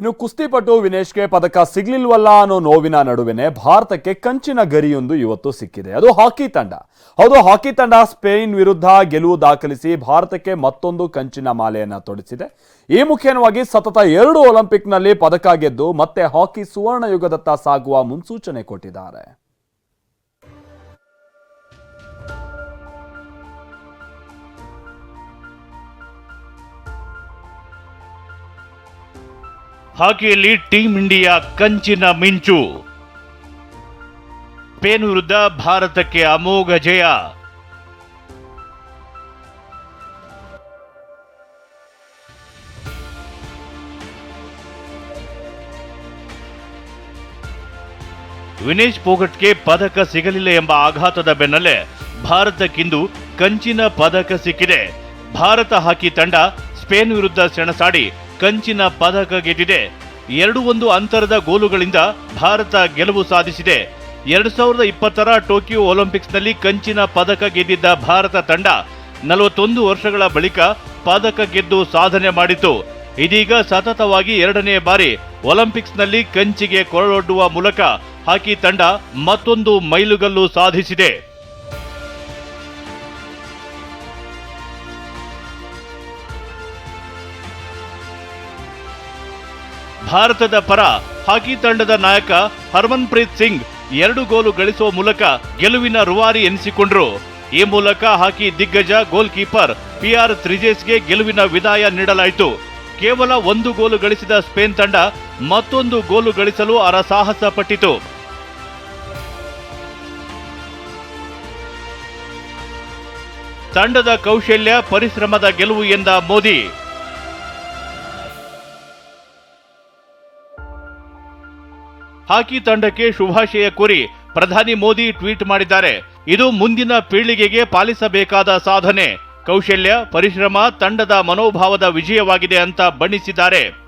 ಇನ್ನು ಕುಸ್ತಿಪಟು ವಿನೇಶ್ಗೆ ಪದಕ ಸಿಗ್ಲಿಲ್ವಲ್ಲ ಅನ್ನೋ ನೋವಿನ ನಡುವೆನೆ ಭಾರತಕ್ಕೆ ಕಂಚಿನ ಗರಿಯೊಂದು ಇವತ್ತು ಸಿಕ್ಕಿದೆ. ಅದು ಹಾಕಿ ತಂಡ. ಹೌದು, ಹಾಕಿ ತಂಡ ಸ್ಪೇನ್ ವಿರುದ್ಧ ಗೆಲುವು ದಾಖಲಿಸಿ ಭಾರತಕ್ಕೆ ಮತ್ತೊಂದು ಕಂಚಿನ ಮಾಲೆಯನ್ನ ತೊಡಿಸಿದೆ. ಈ ಮುಖೇನವಾಗಿ ಸತತ ಎರಡು ಒಲಿಂಪಿಕ್ನಲ್ಲಿ ಪದಕ ಗೆದ್ದು ಮತ್ತೆ ಹಾಕಿ ಸುವರ್ಣ ಯುಗದತ್ತ ಸಾಗುವ ಮುನ್ಸೂಚನೆ ಕೊಟ್ಟಿದ್ದಾರೆ. ಹಾಕಿಯಲ್ಲಿ ಟೀಂ ಇಂಡಿಯಾ ಕಂಚಿನ ಮಿಂಚು. ಸ್ಪೇನ್ ವಿರುದ್ಧ ಭಾರತಕ್ಕೆ ಅಮೋಘ ಜಯ. ವಿನೇಶ್ ಪೋಗಟ್ಗೆ ಪದಕ ಸಿಗಲಿಲ್ಲ ಎಂಬ ಆಘಾತದ ಬೆನ್ನಲ್ಲೇ ಭಾರತಕ್ಕಿಂದು ಕಂಚಿನ ಪದಕ ಸಿಕ್ಕಿದೆ. ಭಾರತ ಹಾಕಿ ತಂಡ ಸ್ಪೇನ್ ವಿರುದ್ಧ ಸೆಣಸಾಡಿ ಕಂಚಿನ ಪದಕ ಗೆದ್ದಿದೆ. ಎರಡು ಒಂದು ಅಂತರದ ಗೋಲುಗಳಿಂದ ಭಾರತ ಗೆಲುವು ಸಾಧಿಸಿದೆ. ಎರಡು ಸಾವಿರದ ಇಪ್ಪತ್ತರ ಟೋಕಿಯೋ ಒಲಿಂಪಿಕ್ಸ್ನಲ್ಲಿ ಕಂಚಿನ ಪದಕ ಗೆದ್ದಿದ್ದ ಭಾರತ ತಂಡ ನಲವತ್ತೊಂದು ವರ್ಷಗಳ ಬಳಿಕ ಪದಕ ಗೆದ್ದು ಸಾಧನೆ ಮಾಡಿತು. ಇದೀಗ ಸತತವಾಗಿ ಎರಡನೇ ಬಾರಿ ಒಲಿಂಪಿಕ್ಸ್ನಲ್ಲಿ ಕಂಚಿಗೆ ಕೊರಳೊಡ್ಡುವ ಮೂಲಕ ಹಾಕಿ ತಂಡ ಮತ್ತೊಂದು ಮೈಲುಗಲ್ಲು ಸಾಧಿಸಿದೆ. ಭಾರತದ ಪರ ಹಾಕಿ ತಂಡದ ನಾಯಕ ಹರ್ಮನ್ಪ್ರೀತ್ ಸಿಂಗ್ ಎರಡು ಗೋಲು ಗಳಿಸುವ ಮೂಲಕ ಗೆಲುವಿನ ರುವಾರಿ ಎನಿಸಿಕೊಂಡರು. ಈ ಮೂಲಕ ಹಾಕಿ ದಿಗ್ಗಜ ಗೋಲ್ ಕೀಪರ್ ಪಿಆರ್ ತ್ರಿಜೇಸ್ಗೆ ಗೆಲುವಿನ ವಿದಾಯ ನೀಡಲಾಯಿತು. ಕೇವಲ ಒಂದು ಗೋಲು ಗಳಿಸಿದ ಸ್ಪೇನ್ ತಂಡ ಮತ್ತೊಂದು ಗೋಲು ಗಳಿಸಲು ಅರಸಾಹಸ ಪಟ್ಟಿತು. ತಂಡದ ಕೌಶಲ್ಯ, ಪರಿಶ್ರಮದ ಗೆಲುವು ಎಂದ ಮೋದಿ. ಹಾಕಿ ತಂಡಕ್ಕೆ ಶುಭಾಶಯ ಕೋರಿ ಪ್ರಧಾನಿ ಮೋದಿ ಟ್ವೀಟ್ ಮಾಡಿದ್ದಾರೆ. ಇದು ಮುಂದಿನ ಪೀಳಿಗೆಗೆ ಪಾಲಿಸಬೇಕಾದ ಸಾಧನೆ. ಕೌಶಲ್ಯ, ಪರಿಶ್ರಮ, ತಂಡದ ಮನೋಭಾವದ ವಿಜಯವಾಗಿದೆ ಅಂತ ಬಣ್ಣಿಸಿದ್ದಾರೆ.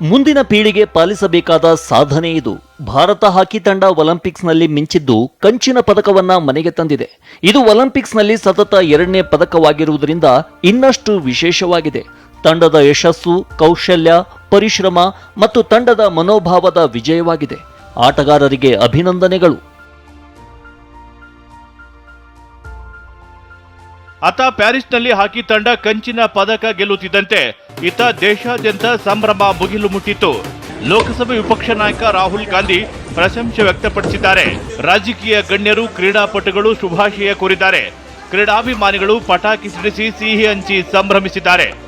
ಮುಂದಿನ ಪೀಳಿಗೆ ಪಾಲಿಸಬೇಕಾದ ಸಾಧನೆ ಇದು. ಭಾರತ ಹಾಕಿ ತಂಡ ಒಲಿಂಪಿಕ್ಸ್ನಲ್ಲಿ ಮಿಂಚಿದ್ದು ಕಂಚಿನ ಪದಕವನ್ನ ಮನೆಗೆ ತಂದಿದೆ. ಇದು ಒಲಿಂಪಿಕ್ಸ್ನಲ್ಲಿ ಸತತ ಎರಡನೇ ಪದಕವಾಗಿರುವುದರಿಂದ ಇನ್ನಷ್ಟು ವಿಶೇಷವಾಗಿದೆ. ತಂಡದ ಯಶಸ್ಸು, ಕೌಶಲ್ಯ ಪರಿಶ್ರಮ ಮತ್ತು ತಂಡದ ಮನೋಭಾವದ ವಿಜಯವಾಗಿದೆ. ಆಟಗಾರರಿಗೆ ಅಭಿನಂದನೆಗಳು. ಅತ ಪ್ಯಾರಿಸ್ನಲ್ಲಿ ಹಾಕಿ ತಂಡ ಕಂಚಿನ ಪದಕ ಗೆಲ್ಲುತ್ತಿದ್ದಂತೆ ಇತ ದೇಶಾದ್ಯಂತ ಸಂಭ್ರಮ ಮುಗಿಲು ಮುಟ್ಟಿತ್ತು. ಲೋಕಸಭೆ ವಿಪಕ್ಷ ನಾಯಕ ರಾಹುಲ್ ಗಾಂಧಿ ಪ್ರಶಂಸೆ ವ್ಯಕ್ತಪಡಿಸಿದ್ದಾರೆ. ರಾಜಕೀಯ ಗಣ್ಯರು, ಕ್ರೀಡಾಪಟುಗಳು ಶುಭಾಶಯ ಕೋರಿದ್ದಾರೆ. ಕ್ರೀಡಾಭಿಮಾನಿಗಳು ಪಟಾಕಿ ಸಿಡಿಸಿ ಸಿಹಿ ಹಂಚಿ ಸಂಭ್ರಮಿಸಿದ್ದಾರೆ.